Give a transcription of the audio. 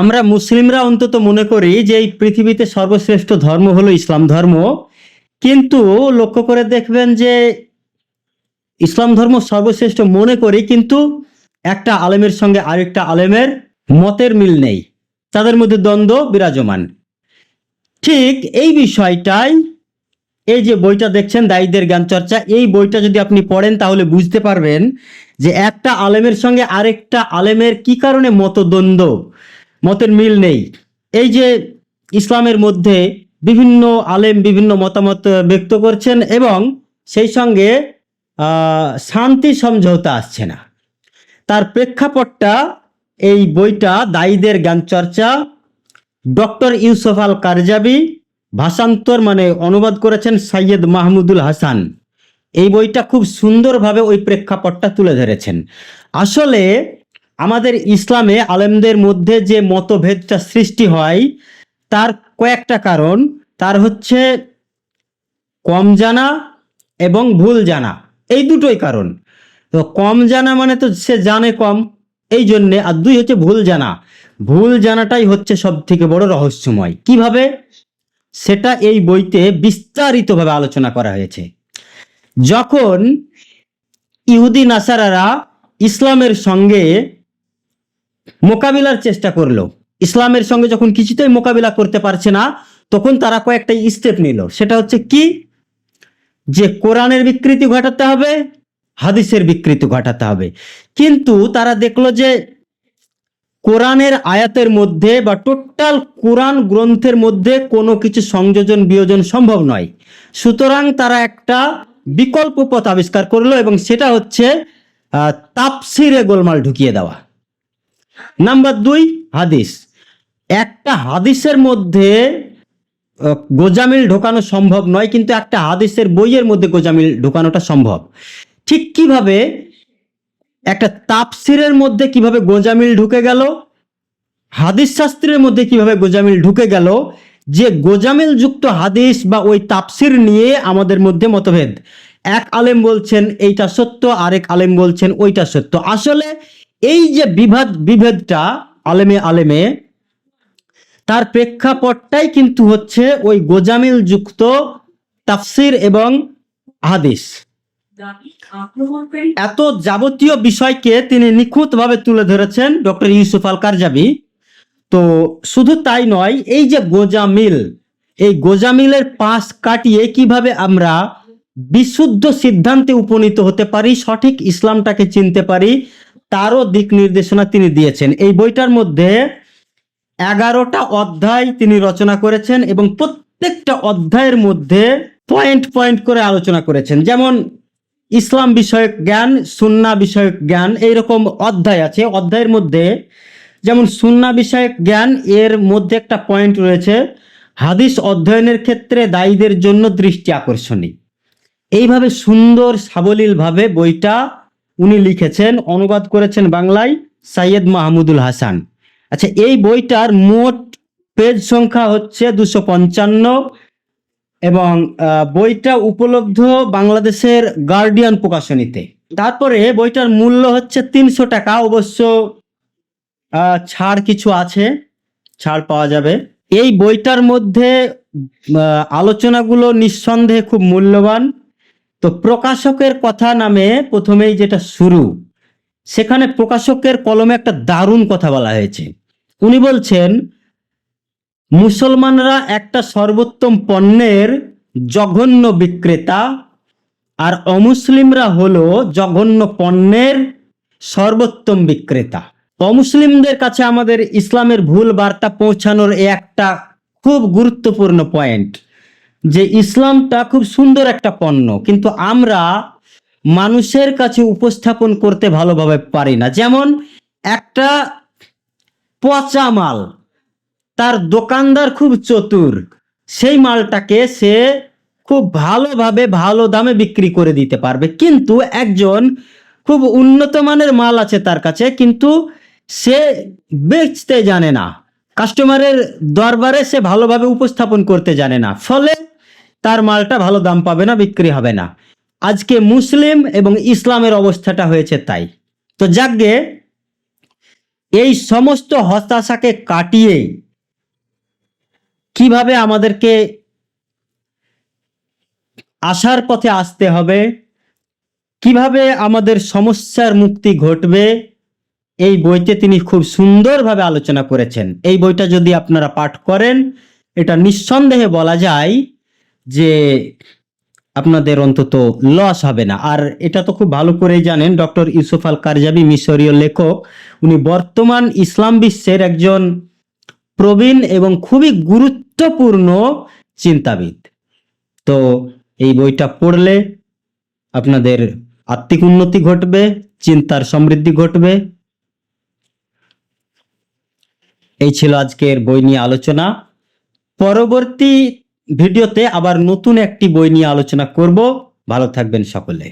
আমরা মুসলিমরা অন্তত মনে করি যে এই পৃথিবীতে সর্বশ্রেষ্ঠ ধর্ম হলো ইসলাম ধর্ম। কিন্তু লক্ষ্য করে দেখবেন যে ইসলাম ধর্ম সর্বশ্রেষ্ঠ মনে করি, কিন্তু একটা আলেমের সঙ্গে আরেকটা আলেমের মতের মিল নেই। তাদের মধ্যে দ্বন্দ্ব বিরাজমান। ঠিক এই বিষয়টাই এই যে বইটা দেখছেন, দায়ীদের জ্ঞান চর্চা, এই বইটা যদি আপনি পড়েন তাহলে বুঝতে পারবেন যে একটা আলেমের সঙ্গে আরেকটা আলেমের কি কারণে মতদ্বন্দ্ব? মতের মিল নেই। এই যে ইসলামের মধ্যে বিভিন্ন আলেম বিভিন্ন মতামত ব্যক্ত করছেন এবং সেই সঙ্গে শান্তি সমঝোতা আসছে না। তার প্রেক্ষাপটটা এই বইটা দায়ীদের জ্ঞান চর্চা ডক্টর ইউসুফ আল কারজাবি ভাষান্তর মানে অনুবাদ করেছেন সৈয়দ মাহমুদুল হাসান। এই বইটা খুব সুন্দরভাবে ওই প্রেক্ষাপটটা তুলে ধরেছেন। আসলে আমাদের ইসলামে আলেমদের মধ্যে যে মতভেদটা সৃষ্টি হয়, তার কয়েকটা কারণ। তার হচ্ছে কম জানা এবং ভুল জানা। এই দুটোই কারণ। তো কম জানা মানে তো সে জানে কম। এই জন্যে, আর দুই হচ্ছে ভুল জানা। ভুল জানাটাই হচ্ছে সব থেকে বড় রহস্যময়। কীভাবে? সেটা এই বইতে বিস্তারিতভাবে আলোচনা করা হয়েছে। যখন ইহুদি নাসারারা ইসলামের সঙ্গে মোকাবিলার চেষ্টা করল। ইসলামের সঙ্গে যখন কিছুতেই মোকাবিলা করতে পারছে না, তখন তারা কয়েকটা স্টেপ নিল। সেটা হচ্ছে কি? যে কোরআনের বিকৃতি ঘটাতে হবে, হাদিসের বিকৃতি ঘটাতে হবে। কিন্তু তারা দেখল যে কোরআনের আয়াতের মধ্যে বা টোটাল কোরআন গ্রন্থের মধ্যে কোনো কিছু সংযোজন, বিয়োজন সম্ভব নয়। সুতরাং তারা একটা বিকল্প পথ আবিষ্কার করল এবং সেটা হচ্ছে তাপসিরে গোলমাল ঢুকিয়ে দেওয়া। নাম্বার দুই, হাদিস। একটা হাদিসের মধ্যে গোজামিল ঢোকানো সম্ভব নয়, কিন্তু একটা হাদিসের বইয়ের মধ্যে গোজামিল ঢোকানোটা সম্ভব। ঠিক কীভাবে? একটা তাপসিরের মধ্যে কীভাবে গোজামিল ঢুকে গেল? হাদিস শাস্ত্রের মধ্যে কীভাবে গোজামিল ঢুকে গেল? যে গোজামিল যুক্ত হাদিস বা ওই তাপসির নিয়ে আমাদের মধ্যে মতভেদ। এক আলেম বলছেন, এইটা সত্য, আরেক আলেম বলছেন, ওইটা সত্য। আসলে এই যে বিভাদ, বিভেদটা আলেমে আলেমে, তার প্রেক্ষাপটটাই কিন্তু হচ্ছে ওই গোজামিল যুক্ত তাফসির এবং হাদিস। এত যাবতীয় বিষয়কে তিনি নিখুঁতভাবে তুলে ধরেছেন ডক্টর ইউসুফ আল কারজাবি তো শুধু তাই নয়, এই যে গোজামিল, এই গোজামিলের পাশ কাটিয়ে কীভাবে আমরা বিশুদ্ধ সিদ্ধান্তে উপনীত হতে পারি, সঠিক ইসলামটাকে চিনতে পারি তারও দিক নির্দেশনা তিনি দিয়েছেন। এই বইটার মধ্যে এগারোটা অধ্যায় তিনি রচনা করেছেন এবং প্রত্যেকটা অধ্যায়ের মধ্যে পয়েন্ট পয়েন্ট করে আলোচনা করেছেন। যেমন ইসলাম বিষয়ক জ্ঞান, সুন্না বিষয়ক জ্ঞান এইরকম অধ্যায় আছে। অধ্যায়ের মধ্যে যেমন সুন্না বিষয়ক জ্ঞান, এর মধ্যে একটা পয়েন্ট রয়েছে, হাদিস অধ্যয়নের ক্ষেত্রে দায়ীদের জন্য দৃষ্টি আকর্ষণী এইভাবে সুন্দর সাবলীলভাবে বইটা উনি লিখেছেন, অনুবাদ করেছেন বাংলায় সাইয়দ মাহমুদুল হাসান। আচ্ছা এই বইটার মোট পেজ সংখ্যা হচ্ছে দুশো পঞ্চান্ন এবং বইটা উপলব্ধ বাংলাদেশের গার্ডিয়ান প্রকাশনীতে। তারপরে বইটার মূল্য হচ্ছে তিনশো টাকা, অবশ্য ছাড় কিছু আছে, ছাড় পাওয়া যাবে। এই বইটার মধ্যে আলোচনাগুলো নিঃসন্দেহে খুব মূল্যবান। তো প্রকাশকের কথা নামে প্রথমেই যেটা শুরু, সেখানে প্রকাশকের কলমে একটা দারুণ কথা বলা হয়েছে। উনি বলছেন, মুসলমানরা একটা সর্বোত্তম পণ্যের জঘন্য বিক্রেতা আর অমুসলিমরা হলো জঘন্য পণ্যের সর্বোত্তম বিক্রেতা। অমুসলিমদের কাছে আমাদের ইসলামের ভুল বার্তা পৌঁছানোর একটা খুব গুরুত্বপূর্ণ পয়েন্ট। যে ইসলামটা খুব সুন্দর একটা পণ্য, কিন্তু আমরা মানুষের কাছে উপস্থাপন করতে ভালোভাবে পারি না। যেমন একটা পচা মাল, তার দোকানদার খুব চতুর, সেই মালটাকে সে খুব ভালোভাবে ভালো দামে বিক্রি করে দিতে পারবে। কিন্তু একজন খুব উন্নত মানের মাল আছে তার কাছে, কিন্তু সে বেচতে জানে না। কাস্টমারের দরবারে সে ভালোভাবে উপস্থাপন করতে জানে না। ফলে তার মালটা ভালো দাম পাবে না, বিক্রি হবে না। আজকে মুসলিম এবং ইসলামের অবস্থাটা হয়েছে তাই। তো যাকগে এই সমস্ত হতাশাকে কাটিয়ে কীভাবে আমাদেরকে আসার পথে আসতে হবে, কীভাবে আমাদের সমস্যার মুক্তি ঘটবে এই বইতে তিনি খুব সুন্দরভাবে আলোচনা করেছেন। এই বইটা যদি আপনারা পাঠ করেন, এটা নিঃসন্দেহে বলা যায় যে আপনাদের অন্তত লস হবে না। আর এটা তো খুব ভালো করেই জানেন, ডক্টর ইউসুফ আল কারজাবি মিশরীয় লেখক, উনি বর্তমান ইসলাম বিশ্বের একজন প্রবীণ এবং খুবই গুরুত্বপূর্ণ চিন্তাবিদ। তো এই বইটা পড়লে আপনাদের আত্মিক উন্নতি ঘটবে, চিন্তার সমৃদ্ধি ঘটবে এই ছিল আজকের বই নিয়ে আলোচনা। পরবর্তী ভিডিওতে আবার নতুন একটি বই নিয়ে আলোচনা করব। ভালো থাকবেন সকলে।